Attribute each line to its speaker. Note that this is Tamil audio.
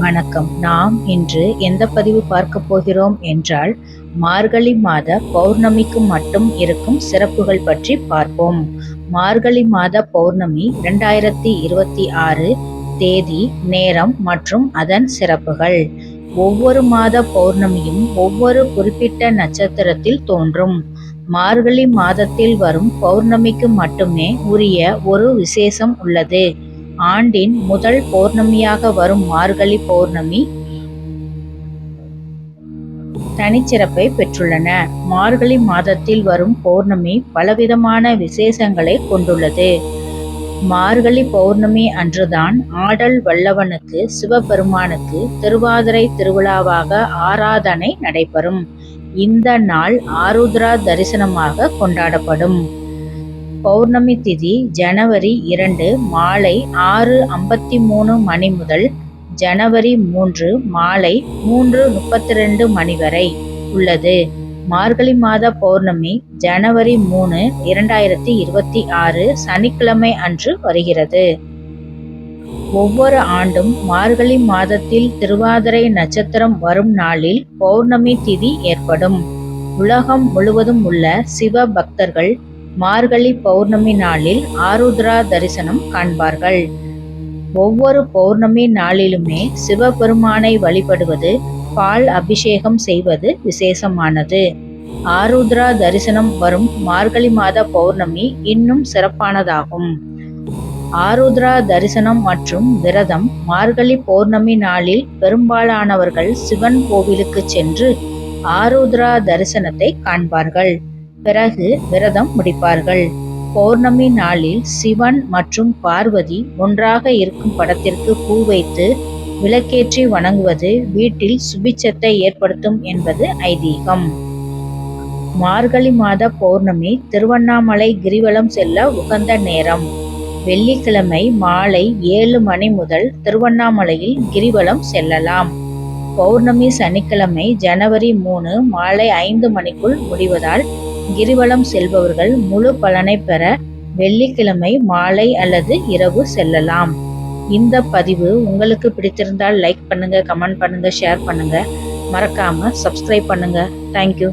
Speaker 1: வணக்கம். நாம் இன்று எந்த பதிவு பார்க்க போகிறோம் என்றால் மார்கழி மாத பௌர்ணமிக்கு மட்டும் இருக்கும் சிறப்புகள் பற்றி பார்ப்போம். மார்கழி மாத பௌர்ணமி இரண்டாயிரத்தி இருபத்தி ஆறு தேதி நேரம் மற்றும் அதன் சிறப்புகள். ஒவ்வொரு மாத பௌர்ணமியும் ஒவ்வொரு குறிப்பிட்ட நட்சத்திரத்தில் தோன்றும். மார்கழி மாதத்தில் வரும் பௌர்ணமிக்கு மட்டுமே உரிய ஒரு விசேஷம் உள்ளது. ஆண்டின் முதல் பௌர்ணமியாக வரும் மார்கழி பௌர்ணமி தனிச்சிறப்பை பெற்றுள்ளன. மார்கழி மாதத்தில் வரும் பௌர்ணமி பலவிதமான விசேஷங்களை கொண்டுள்ளது. மார்கழி பௌர்ணமி அன்றுதான் ஆடல் வல்லவனுக்கு சிவபெருமானுக்கு திருவாதிரை திருவிழாவாக ஆராதனை நடைபெறும். இந்த நாள் ஆருத்ரா தரிசனமாக கொண்டாடப்படும். பௌர்ணமி திதி ஜனவரி இரண்டு மாலை ஆறு ஐம்பத்தி மூணு மணி முதல் ஜனவரி மூன்று மாலை மூன்று முப்பத்தி ரெண்டு மணி வரை உள்ளது. மார்கழி மாத பௌர்ணமி ஜனவரி மூணு இரண்டாயிரத்தி இருபத்தி ஆறு சனிக்கிழமை அன்று வருகிறது. ஒவ்வொரு ஆண்டும் மார்கழி மாதத்தில் திருவாதிரை நட்சத்திரம் வரும் நாளில் பௌர்ணமி திதி ஏற்படும். உலகம் முழுவதும் உள்ள சிவ பக்தர்கள் மார்கழி பௌர்ணமி நாளில் ஆருத்ரா தரிசனம் காண்பார்கள். ஒவ்வொரு பௌர்ணமி நாளிலுமே சிவபெருமானை வழிபடுவது பால் அபிஷேகம் செய்வது விசேஷமானது. ஆருத்ரா தரிசனம் வரும் மார்கழி மாத பௌர்ணமி இன்னும் சிறப்பானதாகும். ஆருத்ரா தரிசனம் மற்றும் விரதம் மார்கழி பௌர்ணமி நாளில் பெரும்பாலானவர்கள் சிவன் கோவிலுக்கு சென்று ஆருத்ரா தரிசனத்தை காண்பார்கள். பிறகு விரதம் முடிப்பார்கள். பௌர்ணமி நாளில் சிவன் மற்றும் பார்வதி ஒன்றாக இருக்கும் படத்திற்கு பூ வைத்து விளக்கேற்றி வணங்குவது வீட்டில் சுபிச்சத்தை ஏற்படுத்தும் என்பது ஐதீகம். மார்கழி மாத பௌர்ணமி திருவண்ணாமலை கிரிவலம் செல்ல உகந்த நேரம். வெள்ளிக்கிழமை மாலை ஏழு மணி முதல் திருவண்ணாமலையில் கிரிவலம் செல்லலாம். பௌர்ணமி சனிக்கிழமை ஜனவரி மூணு மாலை ஐந்து மணிக்குள் முடிவதால் கிரிவலம் செல்பவர்கள் முழு பலனை பெற வெள்ளிக்கிழமை மாலை அல்லது இரவு செல்லலாம். இந்த பதிவு உங்களுக்கு பிடித்திருந்தால் லைக் பண்ணுங்க கமெண்ட் பண்ணுங்க ஷேர் பண்ணுங்க. மறக்காம சப்ஸ்கிரைப் பண்ணுங்க. தேங்க்யூ